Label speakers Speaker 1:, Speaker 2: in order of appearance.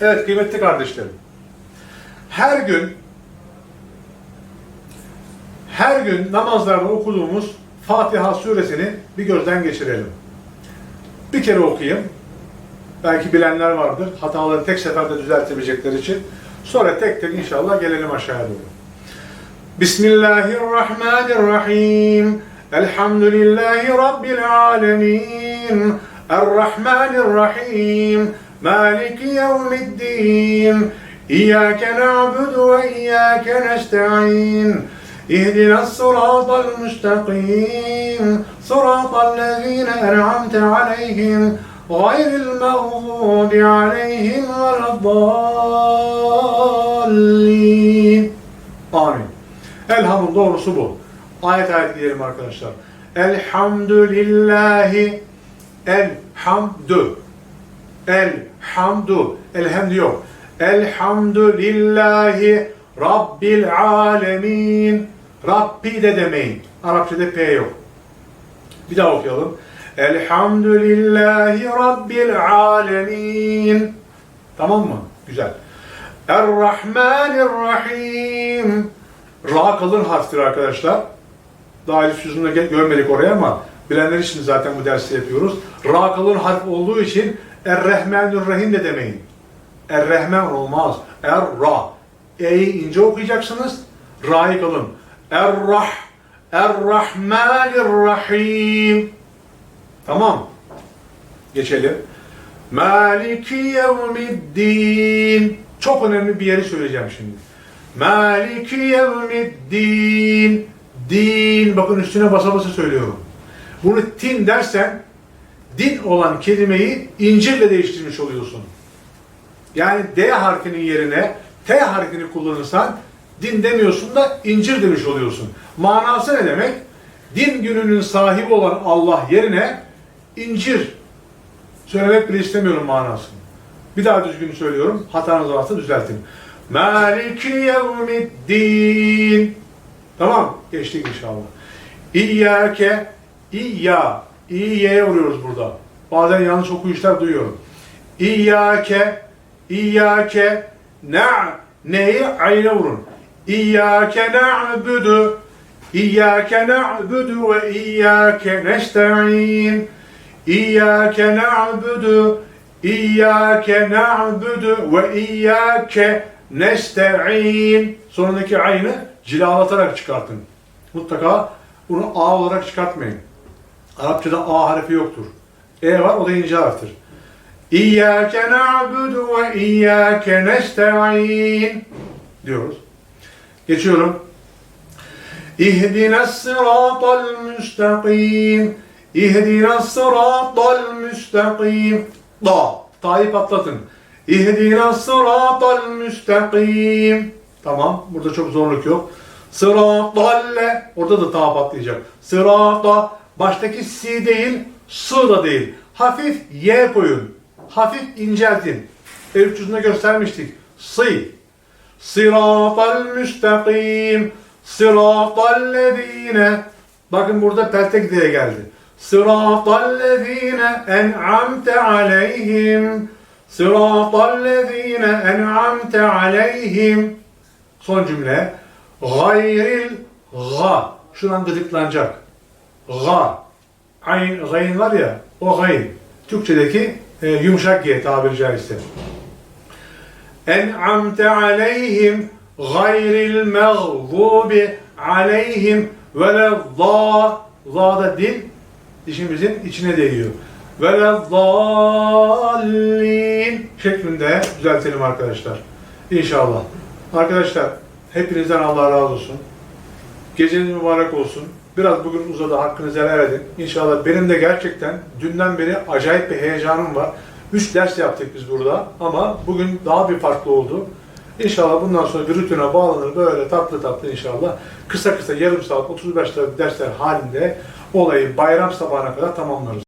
Speaker 1: Evet kıymetli kardeşlerim. Her gün her gün namazlarda okuduğumuz Fatiha suresini bir gözden geçirelim. Bir kere okuyayım. Belki bilenler vardır. Hataları tek seferde düzeltebilecekler için. Sonra tek tek inşallah gelelim aşağıya doğru. Bismillahirrahmanirrahim. Elhamdülillahi Rabbil alemin. Errahmanirrahim. Maliki yevmiddin. İyyâke na'budu ve iyyâke nesta'in. اهدنا الصراط المستقيم صراط الذين أنعمت عليهم غير المغضوب عليهم ولا الضالين Amin. Elhamın doğrusu bu. Ayet ayet gidelim arkadaşlar. Elhamdülillahi Elhamdü Elhamdü Elhamdü yok. Elhamdülillahi Rabbil alemin Rabbi de demeyin. Arapçada P yok. Bir daha okuyalım. Elhamdülillahi Rabbil alemin. Tamam mı? Güzel. Errahmanirrahim. Ra kalın harftir arkadaşlar. Daha elif yüzünde görmedik oraya ama bilenler için zaten bu dersi yapıyoruz. Ra kalın harf olduğu için Errahmanirrahim de demeyin. Errahman olmaz. Er-Ra. E'yi ince okuyacaksınız. Ra'yı kalın. Er-Rah. Er-Rahmanir-Rahim. Tamam. Geçelim. Maliki yevmiddin. Çok önemli bir yeri söyleyeceğim şimdi. Maliki yevmiddin. Din. Bakın üstüne basa basa söylüyorum. Bunu tin dersen din olan kelimeyi incirle değiştirmiş oluyorsun. Yani D harfinin yerine T harfini kullanırsan din demiyorsun da incir demiş oluyorsun. Manası ne demek? Din gününün sahibi olan Allah yerine incir söylemek bile istemiyorum manasını. Bir daha düzgün söylüyorum. Hatanız varsa düzeltin. Maliki yevmiddin. Tamam. Geçtik inşallah. İyyâke İyya. İyya'ya vuruyoruz burada. Bazen yanlış okuyuşlar duyuyorum. İyyâke İyyâke na neyi ayna vurun. İyyâke na'budu İyyâke na'budu ve İyyâke nesta'in İyyâke na'budu İyyâke na'budu ve İyyâke nesta'in Sonundaki aynı cilalatarak çıkartın. Mutlaka bunu A olarak çıkartmayın. Arapçada A harfi yoktur. E var, o da ince harftir. İyyâke na'budu ve iyyâke nesta'in diyoruz. Geçiyorum. İhdina sıratal müstakim. İhdina sıratal müstakim. Da. Ta'yı patlatın. İhdina sıratal müstakim. Tamam. Burada çok zorluk yok. Sıratalle. Orada da ta patlayacak. Sırata. Baştaki si değil, sı da değil. Hafif y koyun. Hafif inceltin. Elif cüzünde göstermiştik. Sı. Sıratal müstakim. Sıratallezine. Bakın burada peltek diye geldi. Sıratallezine en'amte aleyhim. Sıratallezine en'amte aleyhim. Son cümle. Gayril ga. Şuradan gıdıklanacak. Ga. Ayn, gayn var ya, o gayn. Türkçedeki e, yumuşak G tabiri caizse. En'amte aleyhim gayril mağzubi aleyhim ve zâ zâ da dil dişimizin içine değiyor. Ve le zâllin şeklinde düzeltelim arkadaşlar. İnşallah. Arkadaşlar hepinizden Allah razı olsun. Geceniz mübarek olsun. Biraz bugün uzadı, hakkınızı helal edin. İnşallah benim de gerçekten dünden beri acayip bir heyecanım var. Üç ders yaptık biz burada ama bugün daha bir farklı oldu. İnşallah bundan sonra bir rutine bağlanır böyle tatlı tatlı inşallah. Kısa kısa yarım saat 35 dakika dersler halinde olayı bayram sabahına kadar tamamlarız.